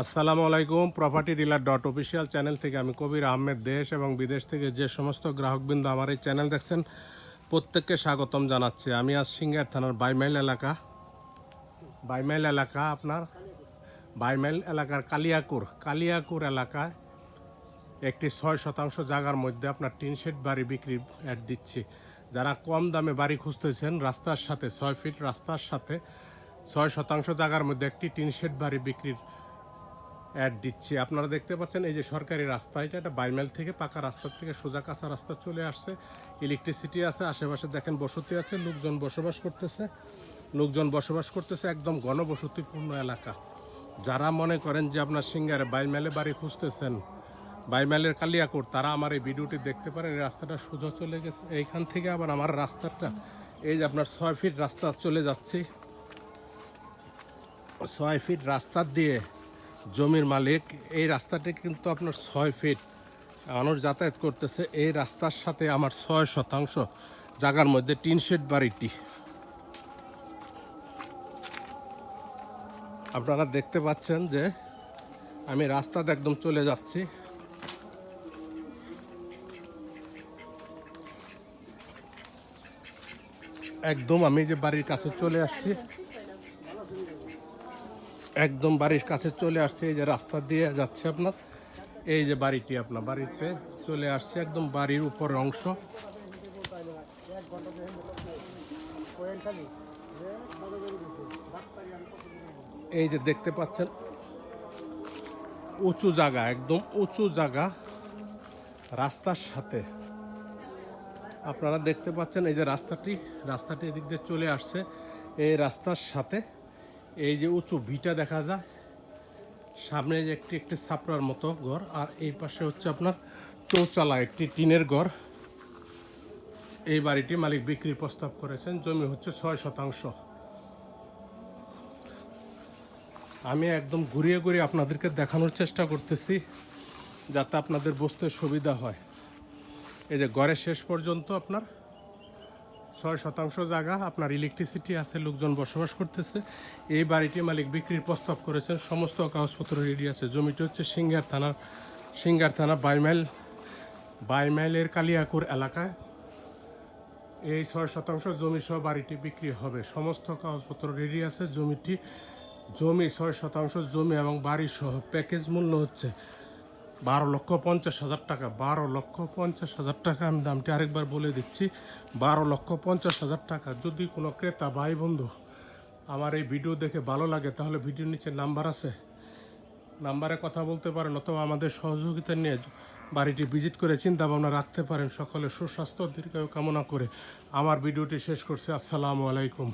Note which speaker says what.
Speaker 1: আসসালামু আলাইকুম property dealer dot official channel থেকে আমি কবির আহমেদ। দেশ এবং বিদেশ থেকে যে সমস্ত গ্রাহকবৃন্দ আমার এই চ্যানেল দেখছেন, প্রত্যেককে স্বাগতম জানাচ্ছি। আমি আজ সিঙ্গার থানার বাইমাইল এলাকা বাইমাইল এলাকা আপনার, বাইমাইল এলাকার কালিয়াকুর। কালিয়াকুর এলাকায় একটি ছয় শতাংশ জায়গার মধ্যে আপনার টিন শেড বাড়ি বিক্রি অ্যাড দিচ্ছি। যারা কম দামে বাড়ি খুঁজতেছেন, রাস্তার সাথে, ছয় ফিট রাস্তার সাথে, ছয় শতাংশ জায়গার মধ্যে একটি টিন শেড বাড়ি বিক্রির অ্যাড দিচ্ছি। আপনারা দেখতে পাচ্ছেন এই যে সরকারি রাস্তা, এটা একটা বাইমেল থেকে পাকা রাস্তা থেকে সোজা কাঁচা রাস্তা চলে আসছে। ইলেকট্রিসিটি আছে, আশেপাশে দেখেন বসতি আছে, লোকজন বসবাস করতেছে। লোকজন বসবাস করতেছে, একদম ঘনবসতিপূর্ণ এলাকা। যারা মনে করেন যে আপনার সিঙ্গারে বাইমেলে বাড়ি খুঁজতেছেন, বাইমেলের কালিয়াকুর তারা আমার এই ভিডিওটি দেখতে পারেন এই রাস্তাটা সোজা চলে গেছে। এইখান থেকে আবার আমার রাস্তাটা, এই যে আপনার ছয় ফিট রাস্তা চলে যাচ্ছি। ছয় ফিট রাস্তা দিয়ে জমির মালিক, এই রাস্তাটি কিন্তু আপনার ছয় ফিট মানুষ যাতায়াত করতেছে, এই রাস্তার সাথে আমার ছয় শতাংশ। জায়গার মধ্যে টিন শেড বাড়িটি। আপনারা দেখতে পাচ্ছেন যে আমি রাস্তাতে একদম চলে যাচ্ছি। একদম আমি যে বাড়ির কাছে চলে আসছি একদম বাড়ির কাছে চলে আসছে, এই যে রাস্তা দিয়ে যাচ্ছে আপনার। এই যে বাড়িটি আপনার, বাড়িতে চলে আসছে একদম বাড়ির উপরের অংশ। এই যে দেখতে পাচ্ছেন, উঁচু জায়গা, একদম উঁচু জায়গা রাস্তার সাথে। আপনারা দেখতে পাচ্ছেন এই যে রাস্তাটি রাস্তাটি এদিক দিয়ে চলে আসছে। এই রাস্তার সাথে এই যে উঁচু ভিটা দেখা যায়, সামনে যে একটি একটি ছাপড়ার মতো ঘর, আর এই পাশে হচ্ছে আপনার চৌচালা, একটি টিনের ঘর। এই বাড়িটি মালিক বিক্রির প্রস্তাব করেছেন, জমি হচ্ছে ছয় শতাংশ। আমি একদম ঘুরিয়ে ঘুরিয়ে আপনাদেরকে দেখানোর চেষ্টা করতেছি, যাতে আপনাদের বুঝতে সুবিধা হয়। এই যে ঘরের শেষ পর্যন্ত আপনার ছয় শতাংশ জায়গা আপনার ইলেকট্রিসিটি আছে, লোকজন বসবাস করতেছে। এই বাড়িটি মালিক বিক্রির প্রস্তাব করেছেন, সমস্ত কাগজপত্র রেডি আছে। জমিটি হচ্ছে সিঙ্গার থানার সিঙ্গার থানা বাইমাইল বাইমাইলের কালিয়াকুর এলাকায়। এই ছয় শতাংশ জমি সহ বাড়িটি বিক্রি হবে। সমস্ত কাগজপত্র রেডি আছে, জমিটি, জমি ছয় শতাংশ জমি এবং বাড়ি সহ প্যাকেজ মূল্য হচ্ছে বারো লক্ষ পঞ্চাশ হাজার টাকা, বারো লক্ষ পঞ্চাশ হাজার টাকা। আমি দামটি আরেকবার বলে দিচ্ছি, বারো লক্ষ পঞ্চাশ হাজার টাকা। যদি কোনো ক্রেতা, ভাই, বন্ধু আমার এই ভিডিও দেখে ভালো লাগে, তাহলে ভিডিওর নিচে নাম্বার আছে। নাম্বারে কথা বলতে পারেন অথবা আমাদের সহযোগিতা নিয়ে বাড়িটি ভিজিট করে চিন্তা ভাবনা রাখতে পারেন। সকলে সুস্বাস্থ্য, দীর্ঘায়ু কামনা করে আমার ভিডিওটি শেষ করছি। আসসালামু আলাইকুম।